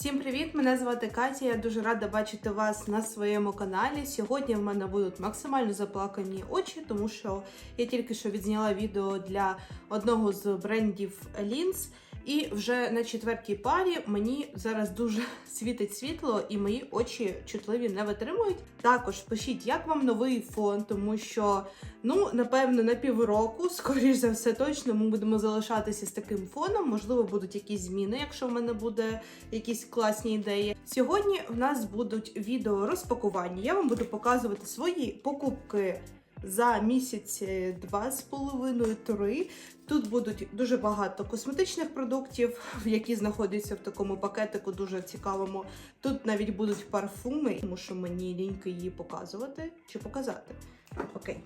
Всім привіт! Мене звати Катя. Я дуже рада бачити вас на своєму каналі. Сьогодні в мене будуть максимально заплакані очі, тому що я тільки що відзняла відео для одного з брендів лінз. І вже на четвертій парі мені зараз дуже світить світло, і мої очі чутливі не витримують. Також пишіть, як вам новий фон, тому що ну напевно на півроку, скоріш за все, точно ми будемо залишатися з таким фоном. Можливо, будуть якісь зміни, якщо в мене буде якісь класні ідеї. Сьогодні в нас будуть відео розпакування. Я вам буду показувати свої покупки. За місяць два з половиною три тут будуть дуже багато косметичних продуктів, які знаходяться в такому пакетику, дуже цікавому. Тут навіть будуть парфуми, тому що мені ліньки її показувати чи показати. Окей.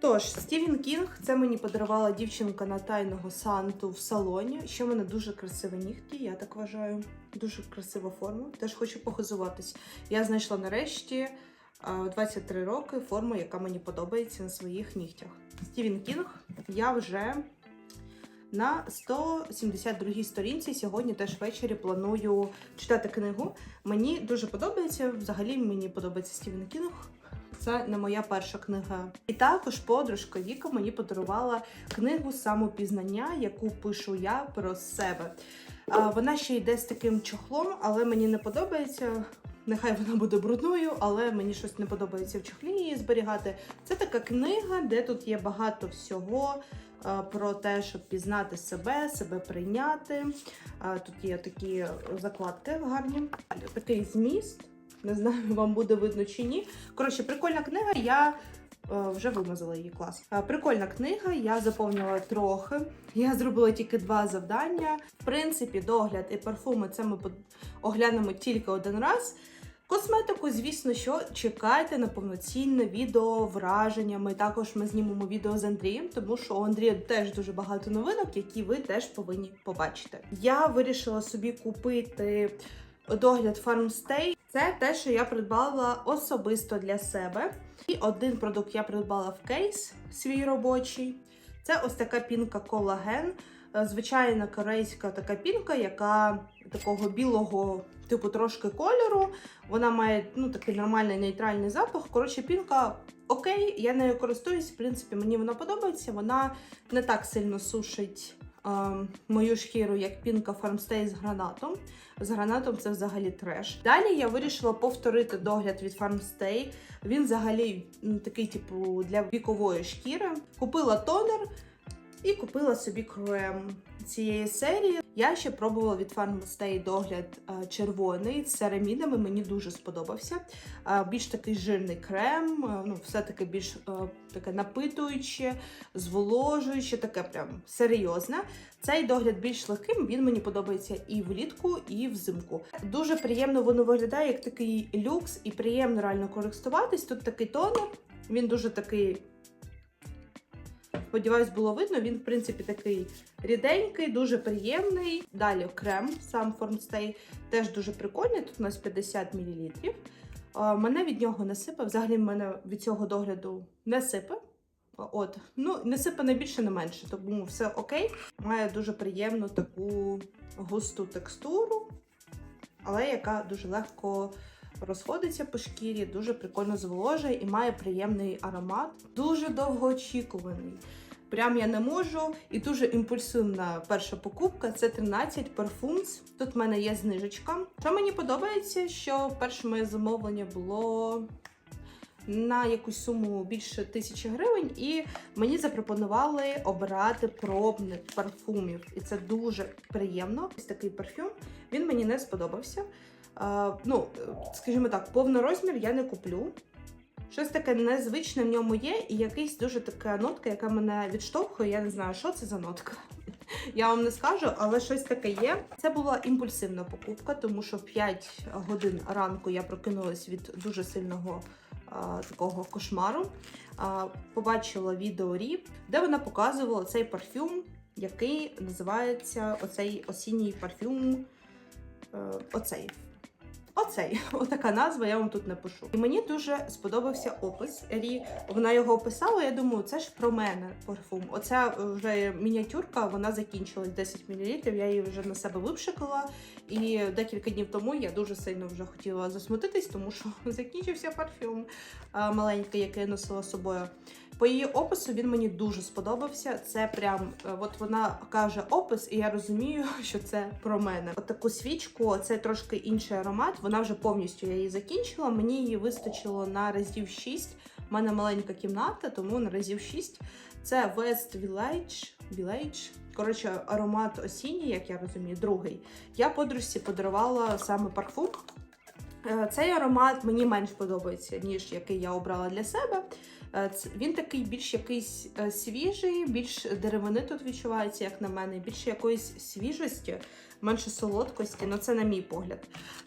Тож, Стівен Кінг, це мені подарувала дівчинка на тайного Санту в салоні. Ще в мене дуже красиві нігті, я так вважаю. Дуже красива форма. Теж хочу похизуватись. Я знайшла нарешті 23 роки форму, яка мені подобається на своїх нігтях. Стівен Кінг, я вже на 172 сторінці. Сьогодні теж ввечері планую читати книгу. Мені дуже подобається. Взагалі мені подобається Стівен Кінг. Це не моя перша книга. І також подружка Віка мені подарувала книгу самопізнання, яку пишу я про себе. Вона ще йде з таким чохлом, але мені не подобається. Нехай вона буде брудною, але мені щось не подобається в чохлі її зберігати. Це така книга, де тут є багато всього а, про те, щоб пізнати себе, себе прийняти. А, Тут є такі закладки гарні, такий зміст. Не знаю, вам буде видно чи ні. Коротше, прикольна книга. Я е, вже вимазала її клас. Е, Прикольна книга, я заповнила трохи. Я зробила тільки два завдання. В принципі, догляд і парфуми це ми оглянемо тільки один раз. Косметику, звісно, що чекайте на повноцінне відео враженнями. Також ми знімемо відео з Андрієм, тому що у Андрія теж дуже багато новинок, які ви теж повинні побачити. Я вирішила собі купити догляд Farmstay. Це те, що я придбала особисто для себе. І один продукт я придбала в кейс свій робочий. Це ось така пінка колаген. Е, Звичайна корейська така пінка, яка такого білого, типу, трошки кольору. Вона має ну, такий нормальний нейтральний запах. Коротше, пінка окей, я нею користуюсь. В принципі, мені вона подобається. Вона не так сильно сушить е, мою шкіру, як пінка Farmstay з гранатом. З гранатом це взагалі треш. Далі я вирішила повторити догляд від Farmstay. Він взагалі м, такий, типу, для вікової шкіри. Купила тонер і купила собі крем цієї серії. Я ще пробувала від Farmstay догляд е, червоний з ceramidами, мені дуже сподобався. Е, Більш такий жирний крем, е, ну, все-таки більш таке напитуюче, зволожуюче, таке прям серйозне. Цей догляд більш легким, він мені подобається і влітку, і взимку. Дуже приємно воно виглядає як такий люкс, і приємно реально користуватись. Тут такий тонер, він дуже такий. Сподіваюсь, було видно. Він, в принципі, такий ріденький, дуже приємний. Далі крем, сам Formstay, теж дуже прикольний. Тут у нас 50 мл. Мене від нього не сипе. Взагалі, мене від цього догляду не сипе. От, ну не сипе не більше, не менше, тому все окей. Має дуже приємну таку густу текстуру, але яка дуже легко розходиться по шкірі, дуже прикольно зволожує і має приємний аромат. Дуже довгоочікуваний. Прям я не можу. І дуже імпульсивна перша покупка це 13 Parfums. Тут в мене є знижечка. Що мені подобається, що перше моє замовлення було на якусь суму більше тисячі гривень, і мені запропонували обирати пробник парфумів. І це дуже приємно. Ось такий парфюм. Він мені не сподобався. А, ну, скажімо так, повний розмір я не куплю. Щось таке незвичне в ньому є, і якийсь дуже така нотка, яка мене відштовхує. Я не знаю, що це за нотка. Я вам не скажу, але щось таке є. Це була імпульсивна покупка, тому що в 5 годин ранку я прокинулась від дуже сильного а, такого кошмару. А, побачила відео Рі, де вона показувала цей парфюм, який називається оцей осінній парфюм. е, оцей. Оцей, отака назва, я вам тут напишу. І мені дуже сподобався опис. Рі, вона його описала. Я думаю, це ж про мене парфум. Оця вже мініатюрка, вона закінчилась 10 мл. Я її вже на себе випшикала. І декілька днів тому я дуже сильно вже хотіла засмутитись, тому що закінчився парфюм маленький, який я носила з собою. По її опису він мені дуже сподобався. Це прям, е, от вона каже опис, і я розумію, що це про мене. От таку свічку, це трошки інший аромат. Вона вже повністю я її закінчила. Мені її вистачило на разів 6. У мене маленька кімната, тому на разів 6. Це West Village. Village. Коротше, аромат осінній, як я розумію, другий. Я подружці подарувала саме парфум. Е, Цей аромат мені менш подобається, ніж який я обрала для себе. Е, Він такий більш якийсь е, свіжий, більш деревини тут відчувається, як на мене, більше якоїсь свіжості, менше солодкості, ну це на мій погляд.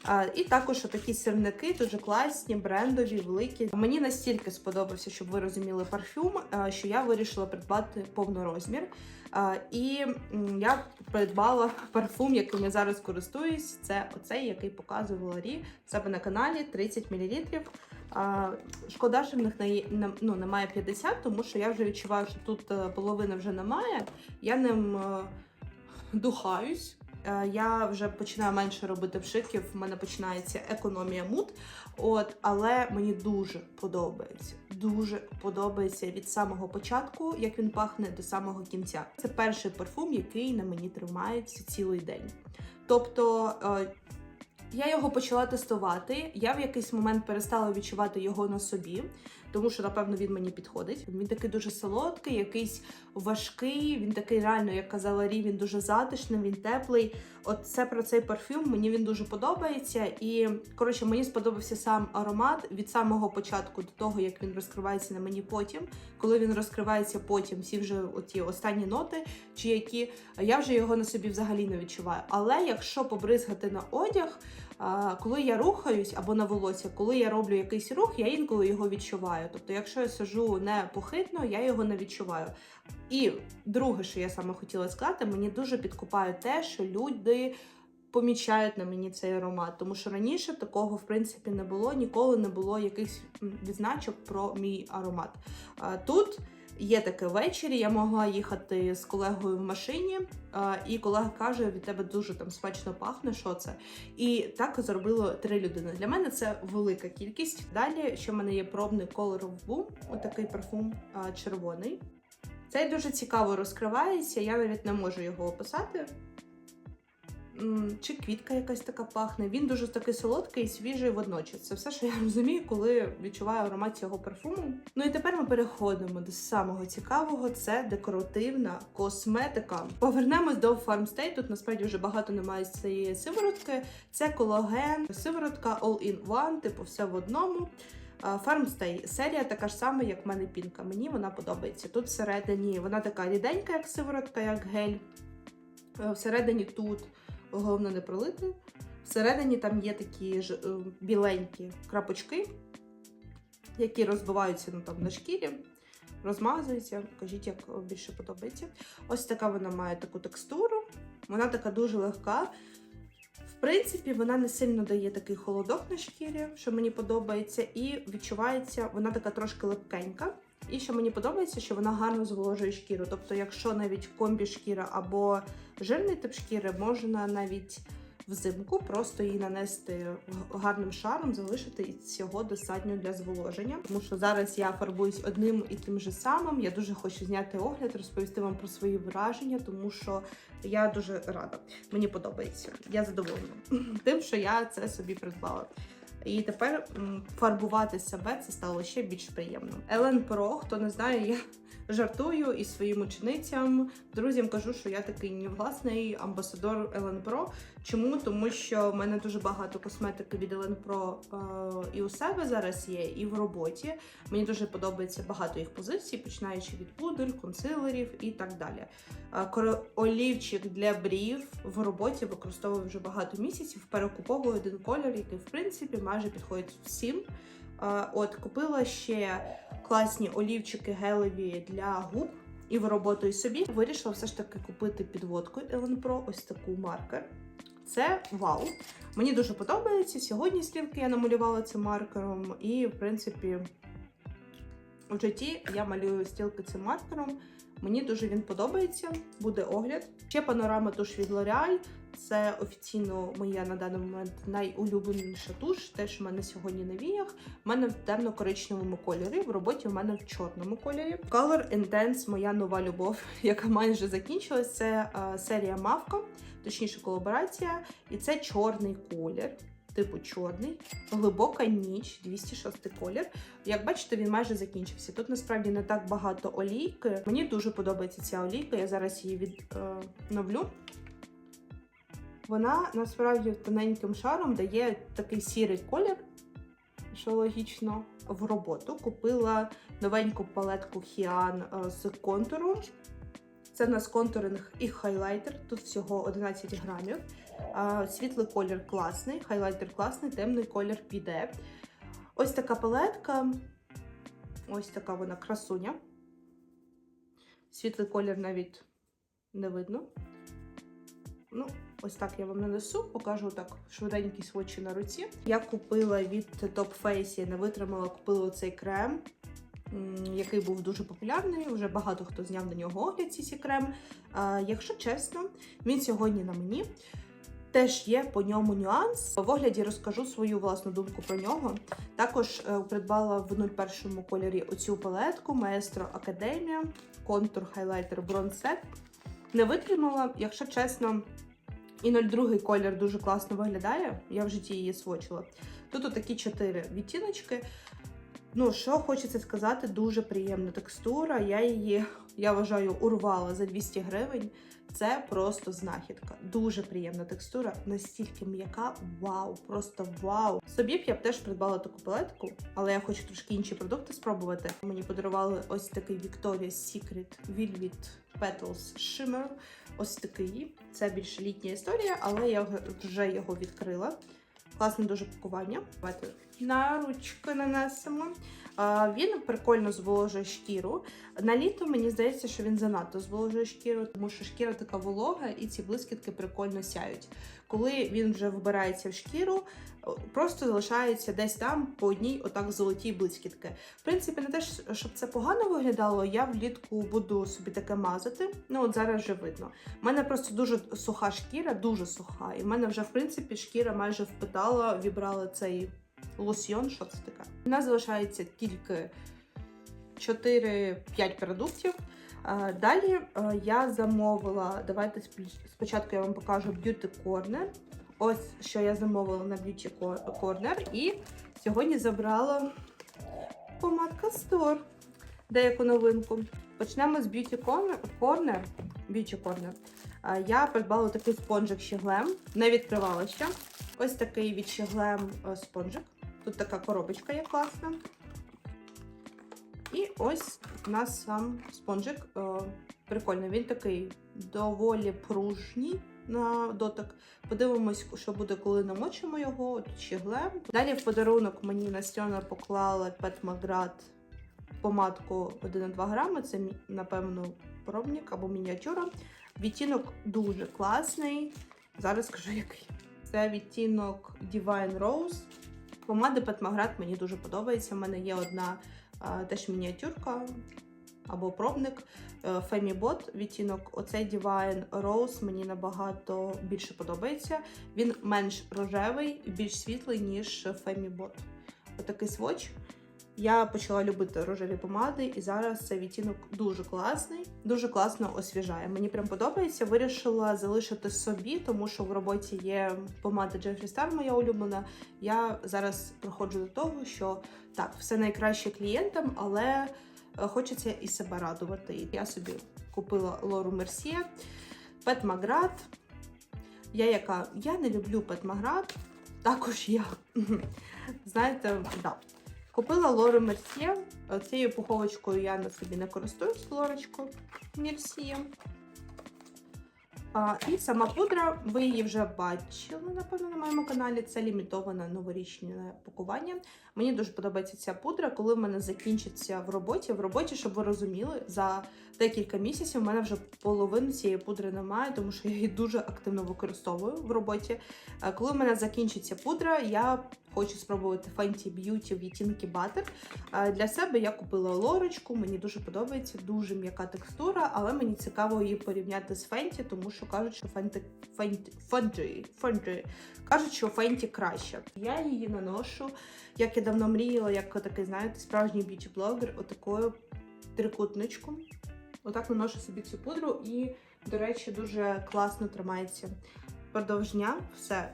Е, І також такі сирники дуже класні, брендові, великі. Мені настільки сподобався, щоб ви розуміли парфюм, що я вирішила придбати повнорозмір. І я придбала парфум, яким я зараз користуюсь. Це оцей, який показувала Рі себе на каналі 30 мл. Шкода, що в них ну, немає 50, тому що я вже відчуваю, що тут е, половини вже немає. Я ним е, духаюсь. Е, Я вже починаю менше робити вшиків, в мене починається економія мут. От, але мені дуже подобається. Дуже подобається від самого початку, як він пахне до самого кінця. Це перший парфум, який на мені тримається цілий день. Тобто. е, я його почала тестувати. Я в якийсь момент перестала відчувати його на собі, тому що, напевно, він мені підходить. Він такий дуже солодкий, якийсь важкий. Він такий реально, як казала Рі, він дуже затишний, він теплий. От це про цей парфюм. Мені він дуже подобається. І коротше, мені сподобався сам аромат від самого початку до того, як він розкривається на мені потім. Коли він розкривається потім, всі вже оті останні ноти, чи які я вже його на собі взагалі не відчуваю. Але якщо побризгати на одяг. Коли я рухаюсь або на волосся, коли я роблю якийсь рух, я інколи його відчуваю. Тобто, якщо я сижу не похитно, я його не відчуваю. І друге, що я саме хотіла сказати, мені дуже підкупає те, що люди помічають на мені цей аромат, тому що раніше такого в принципі не було, ніколи не було якихось відзначок про мій аромат. Тут. Є таке ввечері, я могла їхати з колегою в машині, і колега каже: від тебе дуже там смачно пахне, що це. І так зробило три людини. Для мене це велика кількість. Далі, що в мене є пробний Color of Boom, отакий парфум червоний. Цей дуже цікаво розкривається, я навіть не можу його описати. Чи квітка якась така пахне. Він дуже такий солодкий і свіжий водночас. Це все, що я розумію, коли відчуваю аромат цього парфуму. Ну і тепер ми переходимо до самого цікавого: це декоративна косметика. Повернемось до Farmstay. Тут насправді вже багато немає цієї сиворотки. Це колаген, сиворотка all-in-one, типу все в одному. Farmstay серія така ж сама, як в мене пінка. Мені вона подобається. Тут всередині вона така ріденька, як сиворотка, як гель. Всередині тут головне не пролити. Всередині там є такі ж е, біленькі крапочки, які розбиваються ну, там, на шкірі, розмазуються. Кажіть, як е, більше подобається. Ось така вона має таку текстуру. Вона така дуже легка. В принципі, вона не сильно дає такий холодок на шкірі, що мені подобається, і відчувається, вона така трошки липкенька. І що мені подобається, що вона гарно зволожує шкіру. Тобто, якщо навіть комбі шкіра або жирний тип шкіри, можна навіть взимку просто її нанести гарним шаром, залишити і цього достатньо для зволоження. Тому що зараз я фарбуюсь одним і тим же самим. Я дуже хочу зняти огляд, розповісти вам про свої враження, тому що я дуже рада. Мені подобається. Я задоволена тим, що я це собі придбала. І тепер фарбувати себе це стало ще більш приємно. Елен Про, хто не знає, я жартую і своїм ученицям, друзям кажу, що я такий власний амбасадор Елен Про. Чому? Тому що в мене дуже багато косметики від Елен Про е, і у себе зараз є, і в роботі. Мені дуже подобається багато їх позицій, починаючи від пудр, консилерів і так далі. Е, Олівчик для брів в роботі використовую вже багато місяців. Перекуповую один колір, який в принципі майже підходить всім. Е, От купила ще класні олівчики гелеві для губ. І в роботу і собі вирішила все ж таки купити підводку Ellen Pro, ось таку маркер. Це вау. Мені дуже подобається. Сьогодні стрілки я намалювала цим маркером, і, в принципі, в житті я малюю стрілки цим маркером. Мені дуже він подобається, буде огляд. Ще панорама туш від L'Oreal. Це офіційно моя на даний момент найулюбленіша туш. Теж в мене сьогодні на віях. У мене в темно-коричневому кольорі. В роботі в мене в чорному кольорі. Color Intense моя нова любов, яка майже закінчилась. Це е, серія Мавка, точніше колаборація. І це чорний колір. Типу чорний, глибока ніч, 206 колір. Як бачите, він майже закінчився. Тут насправді не так багато олійки. Мені дуже подобається ця олійка. Я зараз її відновлю. Вона насправді тоненьким шаром дає такий сірий колір, що логічно, в роботу. Купила новеньку палетку Hian з контуру. Це у нас контуринг і хайлайтер. Тут всього 11 грамів. Світлий колір класний, хайлайтер класний, темний колір піде. Ось така палетка. Ось така вона красуня. Світлий колір навіть не видно. Ну, ось так я вам нанесу, покажу так швиденькі свочі на руці. Я купила від Top Face, я не витримала, купила оцей крем, який був дуже популярний. Вже багато хто зняв на нього огляд цей крем. Якщо чесно, він сьогодні на мені. Теж є по ньому нюанс. В огляді розкажу свою власну думку про нього. Також е, придбала в 01 кольорі оцю палетку Maestro Academia, контур хайлайтер Set. Не витримала, якщо чесно, і 02 колір дуже класно виглядає. Я в житті її свочила. Тут такі чотири відтіночки. Ну, що хочеться сказати, дуже приємна текстура. Я її, я вважаю, урвала за 200 гривень. Це просто знахідка. Дуже приємна текстура, настільки м'яка. Вау, просто вау. Собі б я б теж придбала таку палетку, але я хочу трошки інші продукти спробувати. Мені подарували ось такий Victoria's Secret Velvet Petals Shimmer. Ось такий. Це більш літня історія, але я вже його відкрила. Класне дуже пакування. Давайте на ручку нанесемо. Він прикольно зволожує шкіру. На літо мені здається, що він занадто зволожує шкіру, тому що шкіра така волога і ці блискітки прикольно сяють. Коли він вже вбирається в шкіру, просто залишається десь там по одній отак золотій блискітки. В принципі, не те, щоб це погано виглядало, я влітку буду собі таке мазати. Ну от зараз вже видно. У мене просто дуже суха шкіра, дуже суха. І в мене вже, в принципі, шкіра майже впитала, вібрала цей лосьйон, що це таке. У нас залишається тільки 4-5 продуктів. Далі я замовила, давайте спочатку я вам покажу Beauty Corner. Ось що я замовила на Beauty Corner. І сьогодні забрала помадка Store. Деяку новинку. Почнемо з Beauty Corner. Beauty Corner. Я придбала такий спонжик щеглем. Не відкривала ще. Ось такий від щеглем спонжик. Тут така коробочка є класна. І ось у нас сам спонжик. Прикольний, він такий доволі пружній на дотик. Подивимось, що буде, коли намочимо його. Ще глем. Далі в подарунок мені Настьона поклала Pet Magrat помадку 1,2 грами. Це, напевно, пробник або мініатюра. Відтінок дуже класний. Зараз скажу який. Це відтінок Divine Rose. Помада Pet Magrat мені дуже подобається. У мене є одна теж мініатюрка або пробник Femibot відтінок. Оцей Divine Rose мені набагато більше подобається. Він менш рожевий і більш світлий, ніж Femibot. Отакий сводч. Я почала любити рожеві помади, і зараз цей відтінок дуже класний, дуже класно освіжає. Мені прям подобається. Вирішила залишити собі, тому що в роботі є помада Jeffree Star, моя улюблена. Я зараз проходжу до того, що так, все найкраще клієнтам, але хочеться і себе радувати. Я собі купила Лору Мерсьє, Пет Маград. Я яка я не люблю Пет Маград, також я. Знаєте, да. Купила Лору Мерсьє. Цією пуховочкою я на собі не користуюсь Лорочку Мерсьє. І сама пудра, ви її вже бачили, напевно, на моєму каналі. Це лімітоване новорічне пакування. Мені дуже подобається ця пудра, коли в мене закінчиться в роботі. В роботі, щоб ви розуміли, за декілька місяців в мене вже половини цієї пудри немає, тому що я її дуже активно використовую в роботі. Коли в мене закінчиться пудра, я хочу спробувати Fenty Beauty відтінки Butter. Для себе я купила лорочку, мені дуже подобається, дуже м'яка текстура, але мені цікаво її порівняти з Fenty, тому що кажуть, що Fenty, Fenty, Fenty, Fenty, кажуть, що Fenty краще. Я її наношу, як я давно мріяла, як такий, знаєте, справжній б'юті-блогер, отакою трикутничком. Отак наношу собі цю пудру і, до речі, дуже класно тримається впродовж. Все.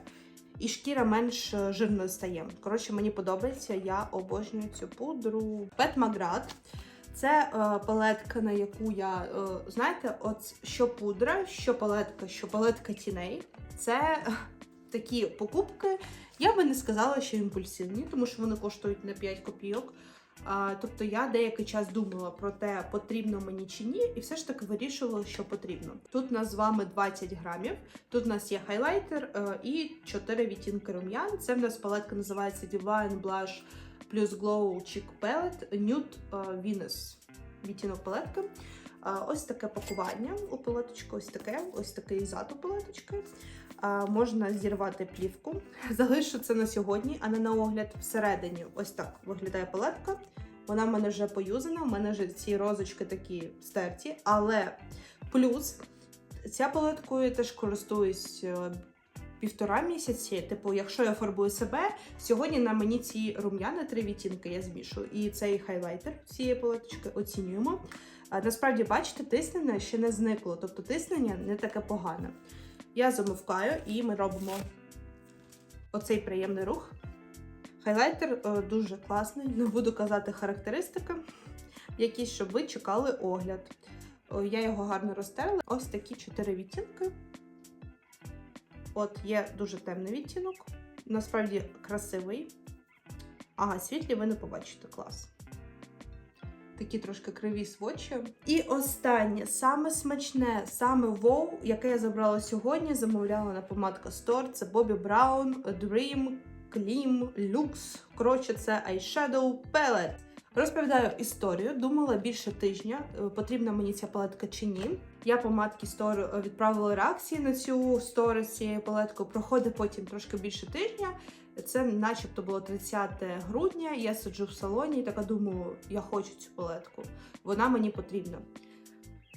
І шкіра менш е, жирною стає. Коротше, мені подобається, я обожнюю цю пудру. Пет Маград. Це е, палетка, на яку я, е, знаєте, от що пудра, що палетка, що палетка тіней. Це е, такі покупки. Я би не сказала, що імпульсивні, тому що вони коштують на 5 копійок. Тобто я деякий час думала про те, потрібно мені чи ні, і все ж таки вирішувала, що потрібно. Тут у нас з вами 20 грамів. Тут у нас є хайлайтер е, і 4 відтінки рум'ян. Це в нас палетка називається Divine Blush плюс Glow Cheek Palette Nude е, Venus. Відтінок палетки. Ось таке пакування у палеточку, ось таке, ось такий зад у палеточки. Можна зірвати плівку. Залишу це на сьогодні, а не на огляд всередині. Ось так виглядає палетка. Вона в мене вже поюзана, в мене вже ці розочки такі стерті, але плюс ця палеткою я теж користуюсь е, півтора місяці. Типу, якщо я фарбую себе, сьогодні на мені ці рум'яни три відтінки я змішую. І цей хайлайтер цієї палеточки оцінюємо. Насправді, бачите, тиснення ще не зникло, тобто тиснення не таке погане. Я замовкаю і ми робимо оцей приємний рух. Хайлайтер е, дуже класний, не буду казати характеристики, якісь, щоб ви чекали огляд. О, Я його гарно розтерла. Ось такі чотири відтінки. От є дуже темний відтінок. Насправді красивий. Ага, світлі ви не побачите клас. Такі трошки криві свочі. І останнє, саме смачне, саме воу, яке я забрала сьогодні, замовляла на помадка Store. Це Bobbi Brown Dream Clean Lux. Коротше, це Eyeshadow Palette. Розповідаю історію. Думала більше тижня, е, потрібна мені ця палетка чи ні. Я по матки відправила реакції на цю сторі з цією палеткою. Проходить потім трошки більше тижня. Це начебто було 30 грудня. Я сиджу в салоні і така думаю, я хочу цю палетку. Вона мені потрібна.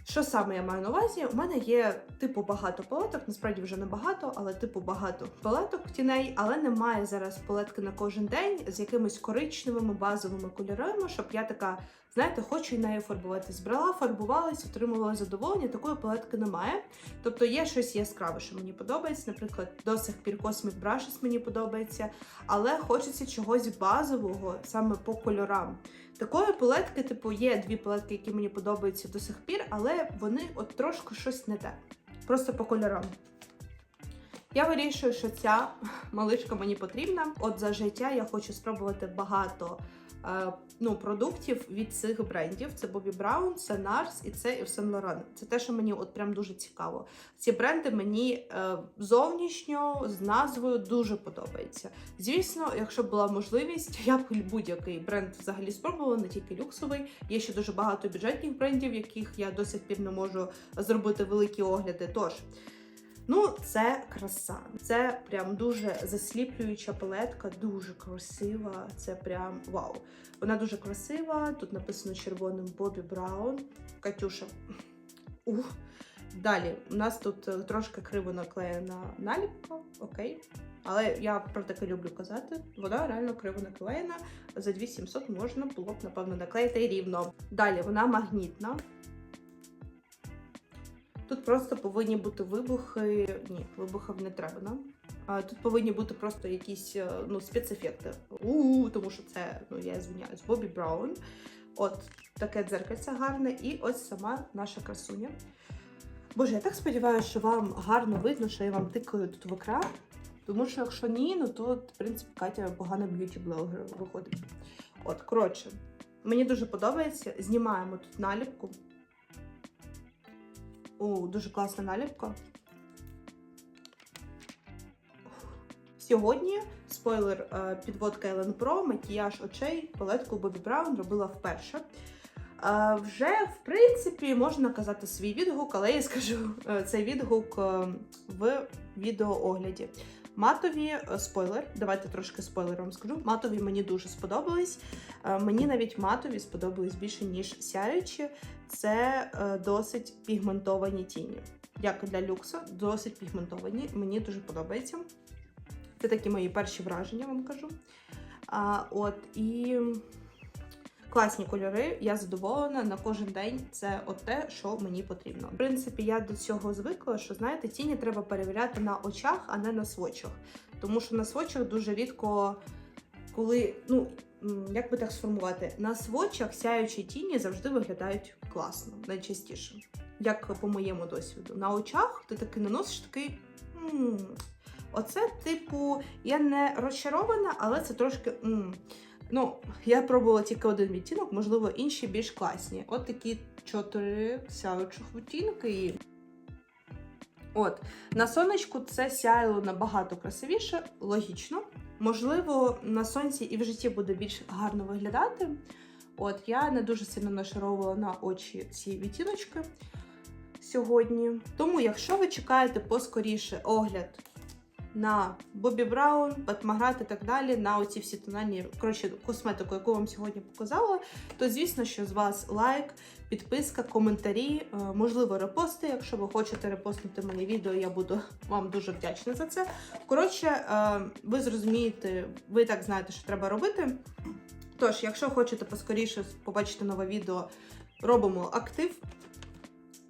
Що саме я маю на увазі? У мене є типу багато палеток, насправді вже не багато, але типу багато палеток тіней, але немає зараз палетки на кожен день з якимись коричневими базовими кольорами, щоб я така, знаєте, хочу і нею фарбуватись. Брала, фарбувалась, отримувала задоволення. Такої палетки немає. Тобто є щось яскраве, що мені подобається. Наприклад, до сих пір Cosmic Brushes мені подобається, але хочеться чогось базового саме по кольорам. Такої палетки, типу, є дві палетки, які мені подобаються до сих пір, але вони от трошки щось не те. Просто по кольорам. Я вирішую, що ця маличка мені потрібна. От за життя я хочу спробувати багато е, ну, продуктів від цих брендів. Це Bobbi Brown, це NARS і це Yves Saint Laurent. Це те, що мені от прям дуже цікаво. Ці бренди мені е, зовнішньо з назвою дуже подобаються. Звісно, якщо б була можливість, я б будь-який бренд взагалі спробувала, не тільки люксовий. Є ще дуже багато бюджетних брендів, яких я до сих пір не можу зробити великі огляди. Тож. Ну, це краса. Це прям дуже засліплююча палетка, дуже красива. Це прям вау. Вона дуже красива. Тут написано червоним Бобі Браун. Катюша. Ух. Далі, у нас тут е, трошки криво наклеєна наліпка, окей. Але я про таке люблю казати. Вона реально криво наклеєна. За 2700 можна було б, напевно, наклеїти рівно. Далі вона магнітна. Тут просто повинні бути вибухи. Ні, вибухів не треба нам. Тут повинні бути просто якісь е, ну, спецефекти. У, тому що це, ну я звиняюсь, Бобі Браун. От таке дзеркальце гарне, і ось сама наша красуня. Боже, я так сподіваюся, що вам гарно видно, що я вам тикаю тут в екран. Тому що якщо ні, ну то, в принципі, Катя погана б'юті-блогер виходить. От, коротше, мені дуже подобається. Знімаємо тут наліпку. О, дуже класна наліпка. Сьогодні спойлер е, підводка Ellen Pro, макіяж очей, палетку Bobbi Brown робила вперше. Е, вже, в принципі, можна казати свій відгук, але я скажу е, цей відгук в відеоогляді. Матові е, спойлер, давайте трошки спойлер вам скажу. Матові мені дуже сподобались. Е, Мені навіть матові сподобались більше, ніж сяючі. Це е, досить пігментовані тіні. Як для люкса, досить пігментовані. Мені дуже подобається. Це такі мої перші враження, вам кажу. А, от і класні кольори, я задоволена на кожен день. Це от те, що мені потрібно. В принципі, я до цього звикла, що знаєте, тіні треба перевіряти на очах, а не на свочах. Тому що на свочах дуже рідко, коли, ну як би так сформувати, на свочах сяючі тіні завжди виглядають класно, найчастіше. Як по моєму досвіду. На очах ти таки наносиш такий. м Оце, типу, я не розчарована, але це трошки. м Ну, я пробувала тільки один відтінок, можливо, інші більш класні. От такі чотири сяючих відтінки. От, на сонечку це сяйло набагато красивіше, логічно. Можливо, на сонці і в житті буде більш гарно виглядати. От, я не дуже сильно нашаровувала на очі ці відтіночки сьогодні. Тому, якщо ви чекаєте поскоріше огляд на Бобі Браун, Батмаград і так далі, на оці всі тональні, коротше, косметику, яку вам сьогодні показала, то звісно, що з вас лайк, підписка, коментарі, е, можливо, репости. Якщо ви хочете репостнути моє відео, я буду вам дуже вдячна за це. Коротше, е, ви зрозумієте, ви так знаєте, що треба робити. Тож, якщо хочете поскоріше побачити нове відео, робимо актив.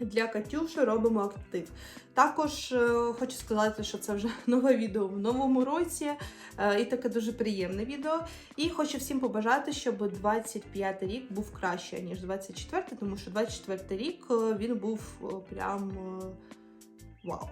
Для Катюши робимо актив. Також е, хочу сказати, що це вже нове відео в новому році, е, і таке дуже приємне відео. І хочу всім побажати, щоб 25 рік був краще, ніж 24, тому що 24 рік е, він був прям вау.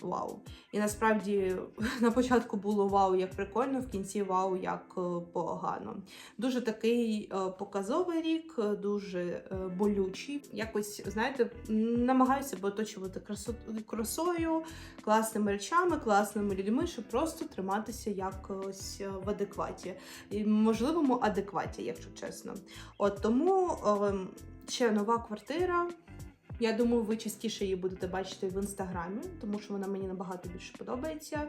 Вау. І насправді на початку було вау, як прикольно, в кінці вау, як е, погано. Дуже такий е, показовий рік, е, дуже болючий. Якось, знаєте, намагаюся оточувати красо- красою, класними речами, класними людьми, щоб просто триматися якось в адекваті. І можливому адекваті, якщо чесно. От тому ем, ще нова квартира. Я думаю, ви частіше її будете бачити в інстаграмі, тому що вона мені набагато більше подобається.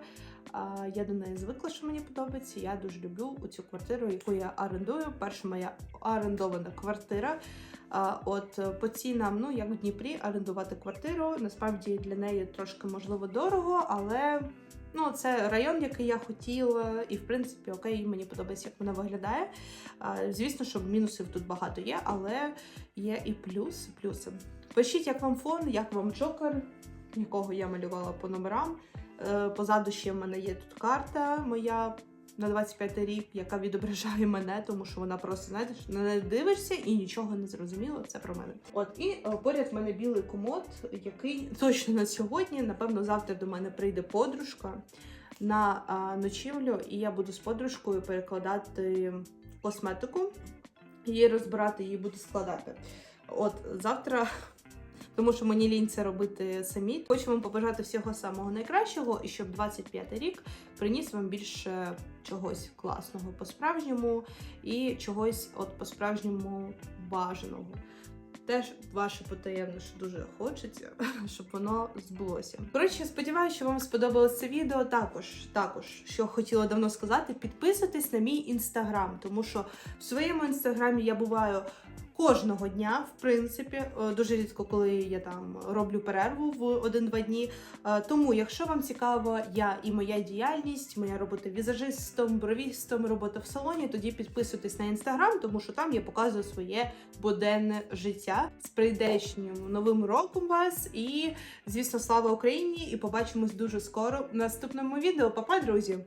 Я до неї звикла, що мені подобається. Я дуже люблю цю квартиру, яку я орендую. Перша моя орендована квартира. От по цінам, ну як в Дніпрі, орендувати квартиру. Насправді для неї трошки можливо дорого, але ну це район, який я хотіла, і в принципі окей, мені подобається, як вона виглядає. Звісно, що мінусів тут багато є, але є і плюс, плюси. Пишіть, як вам фон, як вам джокер, якого я малювала по номерам. Е, Позаду ще в мене є тут карта моя на 25 рік, яка відображає мене, тому що вона просто, знаєте, неї дивишся і нічого не зрозуміло. Це про мене. От і е, поряд в мене білий комод, який точно на сьогодні, напевно, завтра до мене прийде подружка на ночівлю, і я буду з подружкою перекладати косметику, її розбирати, її буду складати. От завтра тому що мені лінь це робити самі. Хочу вам побажати всього самого найкращого, і щоб 25 рік приніс вам більше чогось класного по-справжньому і чогось от по-справжньому бажаного. Теж ваше потаємне, що дуже хочеться, щоб воно збулося. Коротше, сподіваюся, що вам сподобалось це відео. Також, також, що хотіла давно сказати, підписуйтесь на мій інстаграм, тому що в своєму інстаграмі я буваю кожного дня, в принципі, Е, дуже рідко, коли я там роблю перерву в один-два дні. Е, Тому, якщо вам цікаво, я і моя діяльність, моя робота візажистом, бровістом, робота в салоні, тоді підписуйтесь на інстаграм, тому що там я показую своє буденне життя з прийдешнім новим роком вас. І, звісно, слава Україні! І побачимось дуже скоро в наступному відео. Па-па, друзі!